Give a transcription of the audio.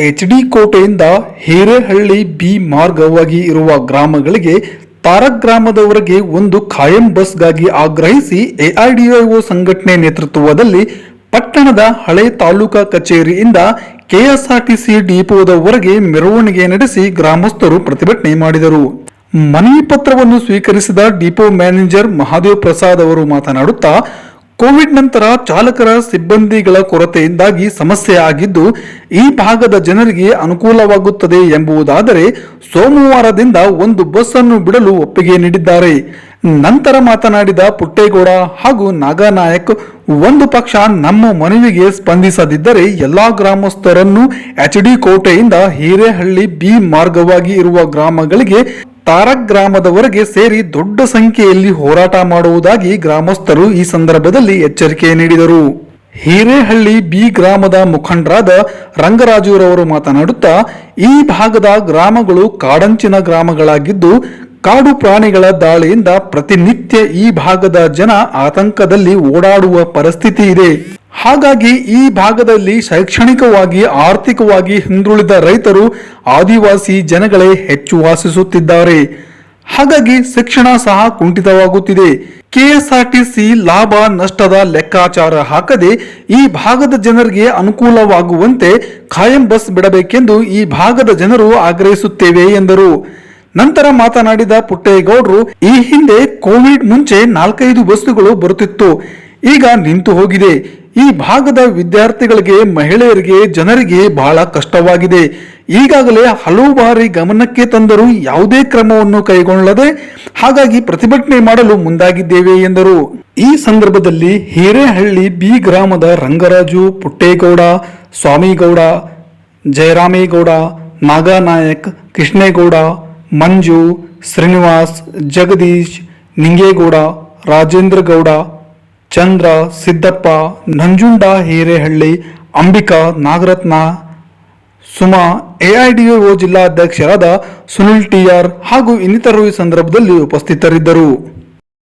H D ಕೋಟೆಯಿಂದ Hirehalli B ಮಾರ್ಗವಾಗಿ ಇರುವ ಗ್ರಾಮಗಳಿಗೆ ತಾರಕ್ ಗ್ರಾಮದವರೆಗೆ ಒಂದು ಖಾಯಂ ಬಸ್ಗಾಗಿ ಆಗ್ರಹಿಸಿ ಎಐಡಿಒ ಸಂಘಟನೆ ನೇತೃತ್ವದಲ್ಲಿ ಪಟ್ಟಣದ ಹಳೆ ತಾಲೂಕಾ ಕಚೇರಿಯಿಂದ ಕೆಎಸ್ಆರ್ಟಿಸಿ ಡಿಪೋದವರೆಗೆ ಮೆರವಣಿಗೆ ನಡೆಸಿ ಗ್ರಾಮಸ್ಥರು ಪ್ರತಿಭಟನೆ ಮಾಡಿದರು. ಮನವಿ ಪತ್ರವನ್ನು ಸ್ವೀಕರಿಸಿದ ಡಿಪೋ ಮ್ಯಾನೇಜರ್ ಮಹಾದೇವ್ ಪ್ರಸಾದ್ ಅವರು ಮಾತನಾಡುತ್ತಾ ಕೋವಿಡ್ ನಂತರ ಚಾಲಕರ ಸಿಬ್ಬಂದಿಗಳ ಕೊರತೆಯಿಂದಾಗಿ ಸಮಸ್ಯೆ ಆಗಿದ್ದು, ಈ ಭಾಗದ ಜನರಿಗೆ ಅನುಕೂಲವಾಗುತ್ತದೆ ಎಂಬುದಾದರೆ ಸೋಮವಾರದಿಂದ ಒಂದು ಬಸ್ ಅನ್ನು ಬಿಡಲು ಒಪ್ಪಿಗೆ ನೀಡಿದ್ದಾರೆ. ನಂತರ ಮಾತನಾಡಿದ ಪುಟ್ಟೇಗೌಡ ಹಾಗೂ ನಾಗಾನಾಯಕ್, ಒಂದು ಪಕ್ಷ ನಮ್ಮ ಮನವಿಗೆ ಸ್ಪಂದಿಸದಿದ್ದರೆ ಎಲ್ಲಾ ಗ್ರಾಮಸ್ಥರನ್ನು ಎಚ್ ಡಿ ಕೋಟೆಯಿಂದ ಹಿರೇಹಳ್ಳಿ ಬಿ ಮಾರ್ಗವಾಗಿ ಇರುವ ಗ್ರಾಮಗಳಿಗೆ ತಾರಕ್ ಗ್ರಾಮದವರೆಗೆ ಸೇರಿ ದೊಡ್ಡ ಸಂಖ್ಯೆಯಲ್ಲಿ ಹೋರಾಟ ಮಾಡುವುದಾಗಿ ಗ್ರಾಮಸ್ಥರು ಈ ಸಂದರ್ಭದಲ್ಲಿ ಎಚ್ಚರಿಕೆ ನೀಡಿದರು. ಹಿರೇಹಳ್ಳಿ ಬಿ ಗ್ರಾಮದ ಮುಖಂಡರಾದ ರಂಗರಾಜುರವರು ಮಾತನಾಡುತ್ತಾ, ಈ ಭಾಗದ ಗ್ರಾಮಗಳು ಕಾಡಂಚಿನ ಗ್ರಾಮಗಳಾಗಿದ್ದು, ಕಾಡು ಪ್ರಾಣಿಗಳ ದಾಳಿಯಿಂದ ಪ್ರತಿನಿತ್ಯ ಈ ಭಾಗದ ಜನ ಆತಂಕದಲ್ಲಿ ಓಡಾಡುವ ಪರಿಸ್ಥಿತಿ ಇದೆ. ಹಾಗಾಗಿ ಈ ಭಾಗದಲ್ಲಿ ಶೈಕ್ಷಣಿಕವಾಗಿ, ಆರ್ಥಿಕವಾಗಿ ಹಿಂದುಳಿದ ರೈತರು ಆದಿವಾಸಿ ಜನಗಳೇ ಹೆಚ್ಚು ವಾಸಿಸುತ್ತಿದ್ದಾರೆ. ಹಾಗಾಗಿ ಶಿಕ್ಷಣ ಸಹ ಕುಂಠಿತವಾಗುತ್ತಿದೆ. ಕೆಎಸ್ಆರ್ಟಿಸಿ ಲಾಭ ನಷ್ಟದ ಲೆಕ್ಕಾಚಾರ ಹಾಕದೆ ಈ ಭಾಗದ ಜನರಿಗೆ ಅನುಕೂಲವಾಗುವಂತೆ ಖಾಯಂ ಬಸ್ ಬಿಡಬೇಕೆಂದು ಈ ಭಾಗದ ಜನರು ಆಗ್ರಹಿಸುತ್ತೇವೆ ಎಂದರು. ನಂತರ ಮಾತನಾಡಿದ ಪುಟ್ಟೇಗೌಡರು, ಈ ಹಿಂದೆ ಕೋವಿಡ್ ಮುಂಚೆ ನಾಲ್ಕೈದು ಬಸ್ಸುಗಳು ಬರುತ್ತಿತ್ತು. ಈಗ ನಿಂತು ಹೋಗಿದೆ. ಈ ಭಾಗದ ವಿದ್ಯಾರ್ಥಿಗಳಿಗೆ, ಮಹಿಳೆಯರಿಗೆ, ಜನರಿಗೆ ಬಹಳ ಕಷ್ಟವಾಗಿದೆ. ಈಗಾಗಲೇ ಹಲವು ಬಾರಿ ಗಮನಕ್ಕೆ ತಂದರೂ ಯಾವುದೇ ಕ್ರಮವನ್ನು ಕೈಗೊಳ್ಳದೆ ಹಾಗಾಗಿ ಪ್ರತಿಭಟನೆ ಮಾಡಲು ಮುಂದಾಗಿದ್ದೇವೆ ಎಂದರು. ಈ ಸಂದರ್ಭದಲ್ಲಿ ಹಿರೇಹಳ್ಳಿ ಬಿ ಗ್ರಾಮದ ರಂಗರಾಜು ಪುಟ್ಟೇಗೌಡ, ಸ್ವಾಮಿಗೌಡ, ಜಯರಾಮೇಗೌಡ, ನಾಗಾನಾಯಕ್, ಕೃಷ್ಣೇಗೌಡ, ಮಂಜು, ಶ್ರೀನಿವಾಸ್, ಜಗದೀಶ್, ನಿಂಗೇಗೌಡ ರಾಜೇಂದ್ರ ಗೌಡ ಚಂದ್ರ, ಸಿದ್ದಪ್ಪ, ನಂಜುಂಡ, ಹಿರೇಹಳ್ಳಿ, ಅಂಬಿಕಾ, ನಾಗರತ್ನ, ಸುಮಾ ಎಐಡಿಒ ಜಿಲ್ಲಾಧ್ಯಕ್ಷರಾದ ಸುನಿಲ್ ಟಿಆರ್ ಹಾಗೂ ಇನ್ನಿತರರು ಈ ಸಂದರ್ಭದಲ್ಲಿ ಉಪಸ್ಥಿತರಿದ್ದರು.